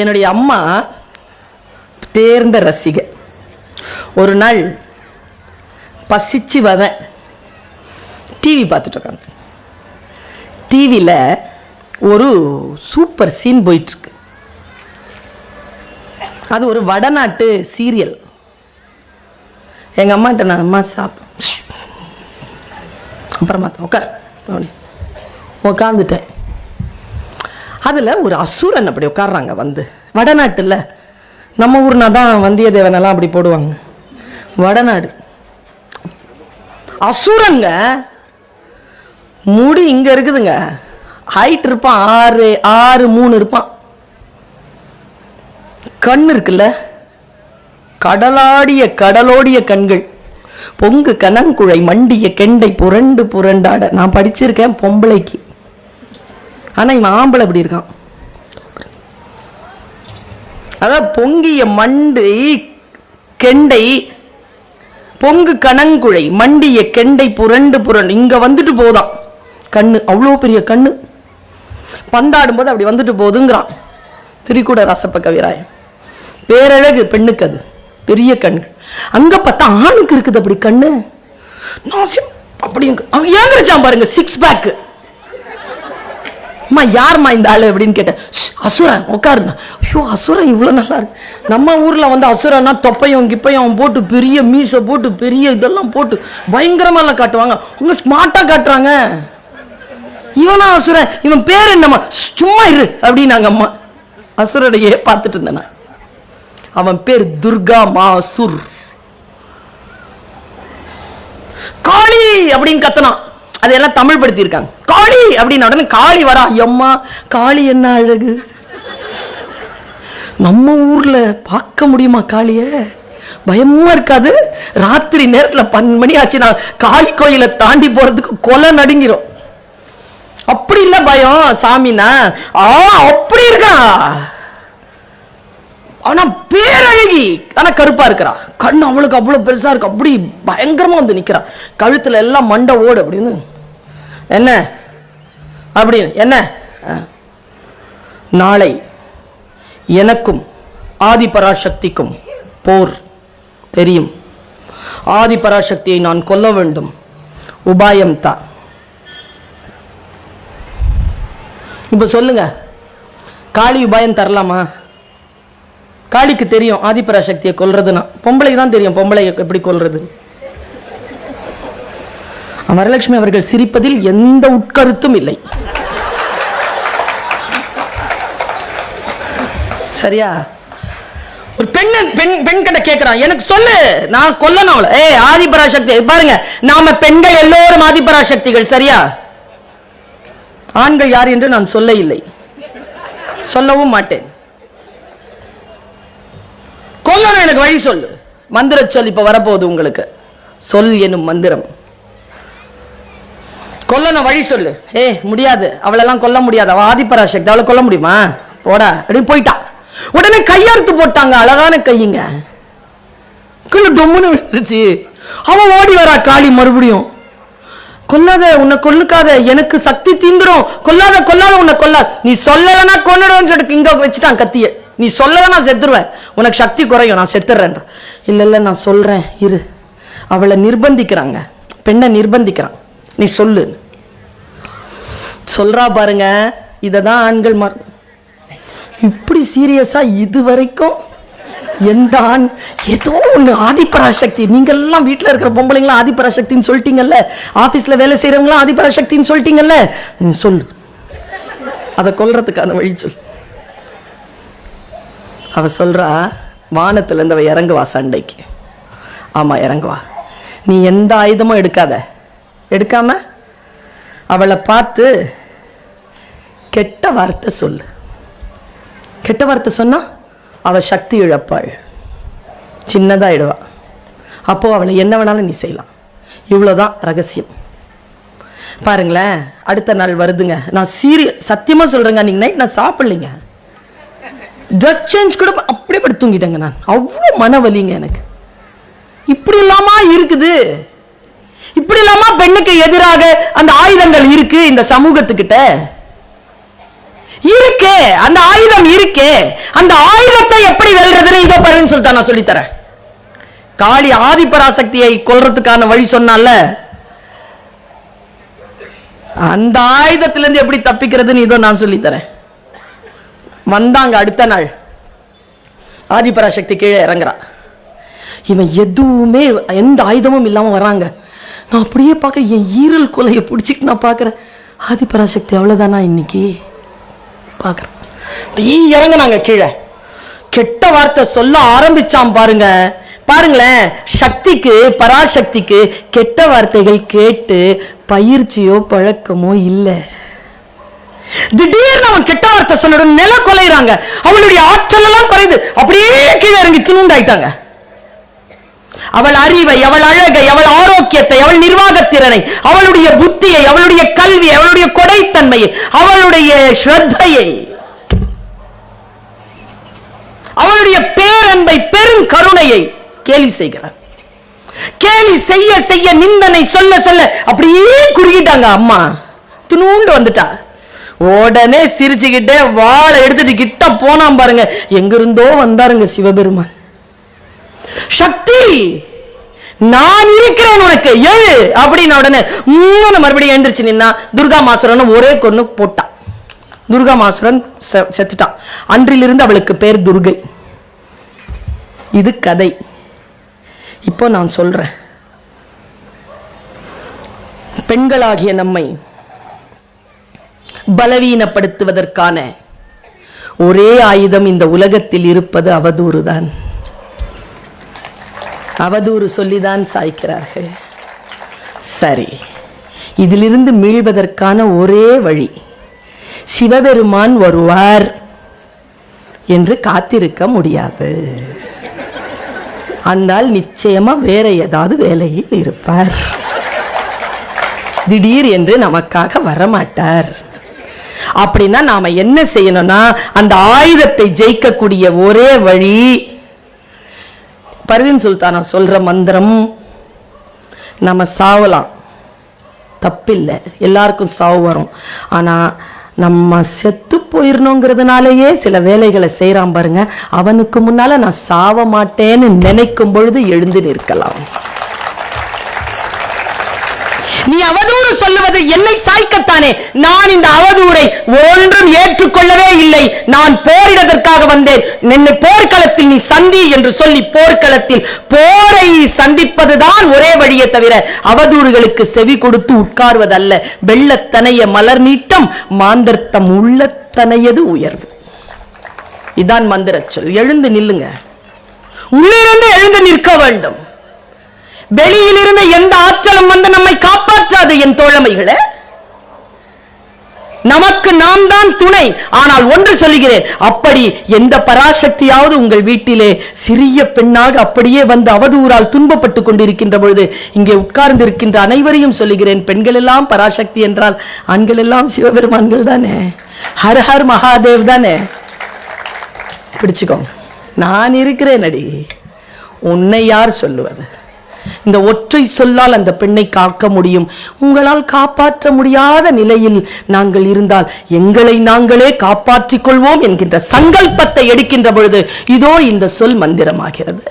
என்னுடைய அம்மா தேர்ந்த ரசிகை ஒரு நாள் பசிச்சு வரேன் டிவி பார்த்துட்டு உட்காந்து டிவியில் ஒரு சூப்பர் சீன் போயிட்டுருக்கு. அது ஒரு வடநாட்டு சீரியல் எங்கள் அம்மாட்ட நான் அம்மா சாப்பிட்டேன். அப்புறமா உட்கார் உட்காந்துட்டேன் உக்காந்துட்டேன். அதில் ஒரு அசுரன் அப்படி உட்காடுறாங்க வந்து. வடநாட்டில். நம்ம ஊர்னா தான் வந்தியத்தேவனெல்லாம் அப்படி போடுவாங்க. வடநாடு. அசுரங்க. முடி இங்கே இருக்குதுங்க. ஹைட் இருப்பான். ஆறு ஆறு மூணு இருப்பான். கண் இருக்குல்ல. கடலாடிய கடலோடிய கண்கள். பொங்கு கனங்குழை மண்டிய கெண்டை புரண்டு புரண்டாட. நான் படிச்சிருக்கேன் பொம்பளைக்கு. ஆனால் இவன் ஆம்பளை இப்படி இருக்கான். அதான் பொங்கிய மண்டை கெண்டை பொங்கு கனங்குழை மண்டிய கெண்டை புரண்டு புரண்டு இங்கே வந்துட்டு போதான். கண்ணு அவ்வளோ பெரிய கண்ணு. பந்தாடும் போது அப்படி வந்துட்டு போதுங்கிறான். திரிக்கூட ரசப்ப கவிராயன். பேரழகு பெண்ணுக்கு அது. பெரிய கண். அங்கே பார்த்தா ஆணுக்கு இருக்குது அப்படி கண்ணு. நான் அப்படிங்க அப்படி அவன் ஏங்கிருச்சான் பாருங்க சிக்ஸ் பேக்கு அம்மா யாரும்மா இந்த ஆளு அப்படின்னு கேட்டேன். அசுரன் உட்காருண்ணா ஐயோ அசுரன் இவ்வளோ நல்லா இருக்கு. நம்ம ஊரில் வந்து அசுரன்னா தொப்பையும் கிப்பையும் போட்டு பெரிய மீசை போட்டு பெரிய இதெல்லாம் போட்டு பயங்கரமாக எல்லாம் காட்டுவாங்க. உங்க ஸ்மார்ட்டாக காட்டுறாங்க. இவனா அசுரன்? இவன் பேர் என்னம்மா? சும்மா இரு அப்படின்னாங்க அம்மா. அசுரனையே பார்த்துட்டு இருந்தேன் அவன் பேர் துர்கா மாசுர். காளி அப்படின்னு கத்தனான். அதையெல்லாம் தமிழ் படுத்தியிருக்காங்க காளி! அப்படின்னு உடனே காளி வரா. எம்மா காளி என்ன அழகு? நம்ம ஊர்ல பார்க்க முடியுமா காளிய? பயமா இருக்காது. ராத்திரி நேரத்தில் பன்னெண்டு மணி ஆச்சுன்னா காளி கோயிலை தாண்டி போறதுக்கு கொலை நடுங்கிறோம் அப்படி இல்லை பயம் சாமினா. ஆ அப்படி இருக்கா? ஆனா பேரழகி ஆனா கருப்பா இருக்கிறா. கண் அவளுக்கு அவ்வளவு பெருசா இருக்கு. அப்படி பயங்கரமா வந்து நிக்கிறா. கழுத்துல எல்லாம் மண்டை ஓடு அப்படின்னு. என்ன? அப்படின்னு என்ன? நாளை எனக்கும் ஆதிபராசக்திக்கும் போர் தெரியும். ஆதிபராசக்தியை நான் கொல்ல வேண்டும். உபாயம் தான் இப்ப சொல்லுங்க. காளி உபாயம் தரலாமா? காளிக்கு தெரியும் ஆதிபராசக்தியை கொல்றதுன்னா. பொம்பளைக்கு தான் தெரியும் பொம்பளை எப்படி கொல்றது? வரலட்சுமி அவர்கள் சிரிப்பதில் எந்த உட்கருத்தும் இல்லை. சரியா? ஒரு பெண் பெண் பெண் கிட்ட கேட்கிறான் எனக்கு சொல்லு நான் கொல்லணும் அவளை. ஏ ஆதிபராசக்தி பாருங்க நாம பெண்கள் எல்லோரும் ஆதிபராசக்திகள் சரியா? ஆண்கள் யார் என்று நான் சொல்ல இல்லை சொல்லவும் மாட்டேன். கொல்லணும் எனக்கு வழி சொல்லு. மந்திர சொல் இப்ப வரப்போகுது உங்களுக்கு. சொல் எனும் மந்திரம். கொல்லணும் வழி சொல்லு. ஏ முடியாது. அவளெல்லாம் கொல்ல முடியாது. அவள் ஆதிபராசக்தி. அவளை கொல்ல முடியுமா? போடா. அப்படின்னு போயிட்டா. உடனே கையறுத்து போட்டாங்க. அழகான கையுங்க கீழே டொம்முன்னு விழுந்துருச்சு. அவன் ஓடி வரா காளி மறுபடியும். கொல்லாத உன்னை கொல்லுக்காத எனக்கு சக்தி தீந்துரும். கொல்லாத கொல்லாத உன்னை கொல்லாத நீ சொல்லலைன்னா கொன்னுடுவேன்னு சொல்லிட்டு இங்க வச்சுட்டான் கத்திய. நீ சொல்லல நான் செத்துருவேன். உனக்கு சக்தி குறையும். நான் செத்துறேன்ற. இல்லை இல்லை நான் சொல்றேன். இரு. அவளை நிர்பந்திக்கிறாங்க. பெண்ணை நிர்பந்திக்கிறான். நீ சொல்லு. சொல்றா பாருங்க இதை தான் ஆண்கள் மற இப்படி சீரியஸா இது வரைக்கும் எந்த ஆண் ஏதோ ஒன்று ஆதிபராசக்தி. நீங்கள்லாம் வீட்டில் இருக்கிற பொம்பளைங்களாம் ஆதிபராசக்தின்னு சொல்லிட்டீங்கல்ல? ஆஃபீஸில் வேலை செய்கிறவங்களாம் ஆதிபராசக்தின்னு சொல்லிட்டீங்கல்ல? நீ சொல்லு. அதை கொல்றதுக்கான வழி சொல் அவ சொல்றா வானத்துலேருந்து அவ இறங்குவா சண்டைக்கு. ஆமாம் இறங்குவா. நீ எந்த ஆயுதமும் எடுக்காத. எடுக்காம அவளை பார்த்து கெட்ட வார்த்தை சொல்லு. கெட்ட வார்த்தை சொன்னால் அவள் சக்தி இழப்பாள். சின்னதாயிடுவா அப்போது அவளை என்ன வேணாலும் நீ செய்யலாம். இவ்வளோதான் ரகசியம். பாருங்களேன் அடுத்த நாள் வருதுங்க. நான் சீரியல் சத்தியமாக சொல்கிறேங்க அன்னைக்கு நைட் நான் சாப்பிட்லைங்க. ட்ரெஸ் சேஞ்ச் கூட அப்படியே படுத்து தூங்கிட்டேங்க நான். அவ்வளோ மன வலிங்க எனக்கு. இப்படி இல்லாமல் இருக்குது. இப்படி இல்லாமா பெண்ணுக்கு எதிராக அந்த ஆயுதங்கள் இருக்கு இந்த சமூகத்துக்கிட்ட? இருக்கு அந்த ஆயுதம் இருக்கு. அந்த ஆயுதத்தை எப்படி வெல்றதுன்னு இதோ பாருன்னு சொல்லிட்டு நான் சொல்லித்தரேன். காளி ஆதிபராசக்தியை கொல்றதுக்கான வழி சொன்னால அந்த ஆயுதத்திலிருந்து எப்படி தப்பிக்கிறதுன்னு இதோ நான் சொல்லித்தரேன். வந்தாங்க அடுத்த நாள். ஆதிபராசக்தி கீழே இறங்குறா. இவன் எதுவுமே எந்த ஆயுதமும் இல்லாம வராங்க. நான் அப்படியே பார்க்க என் ஈரல் கொலையை பிடிச்சிட்டு நான் பார்க்குறேன். ஆதிபராசக்தி அவ்வளோதானா இன்னைக்கு? பார்க்குறேன். அப்படியே இறங்குனாங்க கீழே. கெட்ட வார்த்தை சொல்ல ஆரம்பிச்சான் பாருங்க. பாருங்களேன் சக்திக்கு பராசக்திக்கு கெட்ட வார்த்தைகள் கேட்டு பயிற்சியோ பழக்கமோ இல்லை. திடீர்னு அவன் கெட்ட வார்த்தை சொன்னதும் நில கொலைறாங்க அவளுடைய ஆற்றல் எல்லாம் குறையுது. அப்படியே கீழே இறங்கி துணுண்டாயிட்டாங்க அவள் அறிவை அவள் அழகை அவள் ஆரோக்கியத்தை அவள் நிர்வாகத்திறனை அவளுடைய புத்தியை அவளுடைய கல்வி அவளுடைய கொடைத்தன்மையை அவளுடைய ஸ்ரத்தையை அவளுடைய பேரன்பை பெரும் கருணையை கேலி செய்கிறார். கேலி செய்ய செய்ய நிந்தனை சொல்ல சொல்ல அப்படியே குறுகிட்டாங்க அம்மா. துணுண்டு வந்துட்டா. உடனே சிரிச்சுக்கிட்டே வாளை எடுத்துட்டு கிட்ட போனான் பாருங்க. எங்கிருந்தோ வந்தாருங்க சிவபெருமான். சக்தி! நான் இருக்கிறேன் உனக்கு எழு அப்படின்னு உடனே மூணு மறுபடியும் எழுந்திருச்சு நின்னா துர்கா மாசுரன் ஒரே கொண்டு போட்டான். துர்கா மாசுரன் செத்துட்டான். அன்றிலிருந்து அவளுக்கு பேர் துர்கை. இது கதை. இப்போ நான் சொல்றேன். பெண்களாகிய நம்மை பலவீனப்படுத்துவதற்கான ஒரே ஆயுதம் இந்த உலகத்தில் இருப்பது அவதூறுதான். அவதூறு சொல்லிதான் சாய்க்கிறார்கள். சரி இதிலிருந்து மீள்வதற்கான ஒரே வழி சிவபெருமான் வருவார் என்று காத்திருக்க முடியாது. அந்தால் நிச்சயமா வேற ஏதாவது வேலையில் இருப்பார். திடீர் என்று நமக்காக வரமாட்டார். அப்படின்னா நாம என்ன செய்யணும்னா அந்த ஆயுதத்தை ஜெயிக்கக்கூடிய ஒரே வழி பர்வீன் சுல்தானா சொல்கிற மந்திரம் நம்ம சாவலாம். தப்பில்லை. எல்லாருக்கும் சாவு வரும். ஆனால் நம்ம செத்து போயிடணுங்கிறதுனாலயே சில வேலைகளை செய்கிறான் பாருங்க. அவனுக்கு முன்னால் நான் சாவ மாட்டேன்னு நினைக்கும் பொழுது எழுந்து நிற்கலாம். நீ அவதூறு சொல்லுவது என்னை சாய்க்கத்தானே? நான் இந்த அவதூரை ஒன்றும் ஏற்றுக்கொள்ளவே இல்லை. நான் போரிடதற்காக வந்தேன். என்னை போர்க்களத்தில் நீ சந்தி என்று சொல்லி போர்க்களத்தில் போரை சந்திப்பதுதான் ஒரே வழியை தவிர அவதூறுகளுக்கு செவி கொடுத்து உட்கார்வதல்ல. வெள்ளத்தனைய மலர் நீட்டம் மாந்தர்த்தம் உள்ளத்தனையது உயர்வு. இதான் மந்திர சொல். எழுந்து நில்லுங்க. உள்ளிருந்து எழுந்து நிற்க வேண்டும். வெளியிலிருந்து எந்த ஆற்றலும் வந்து நம்மை காப்பாற்றாது என் தோழமைகளே. நமக்கு நாம் தான் துணை. ஆனால் ஒன்று சொல்லுகிறேன் அப்படி எந்த பராசக்தியாவது உங்கள் வீட்டிலே சிறிய பெண்ணாக அப்படியே வந்து அவதூறால் துன்பப்பட்டு கொண்டிருக்கின்ற பொழுது இங்கே உட்கார்ந்து இருக்கின்ற அனைவரையும் சொல்லுகிறேன் பெண்கள் எல்லாம் பராசக்தி என்றால் ஆண்கள் எல்லாம் சிவபெருமான்கள் தானே? ஹர் ஹர் மகாதேவ் தானே? பிடிச்சுக்கோங்க. நான் இருக்கிறேன் அடி உன்னை யார் சொல்லுவது? இந்த ஒற்றை சொல்லால் அந்த பெண்ணை காக்க முடியும். உங்களால் காப்பாற்ற முடியாத நிலையில் நாங்கள் இருந்தால் எங்களை நாங்களே காப்பாற்றிக் கொள்வோம் என்கின்ற சங்கல்பத்தை எடுக்கின்ற பொழுது இதோ இந்த சொல் மந்திரமாகிறது.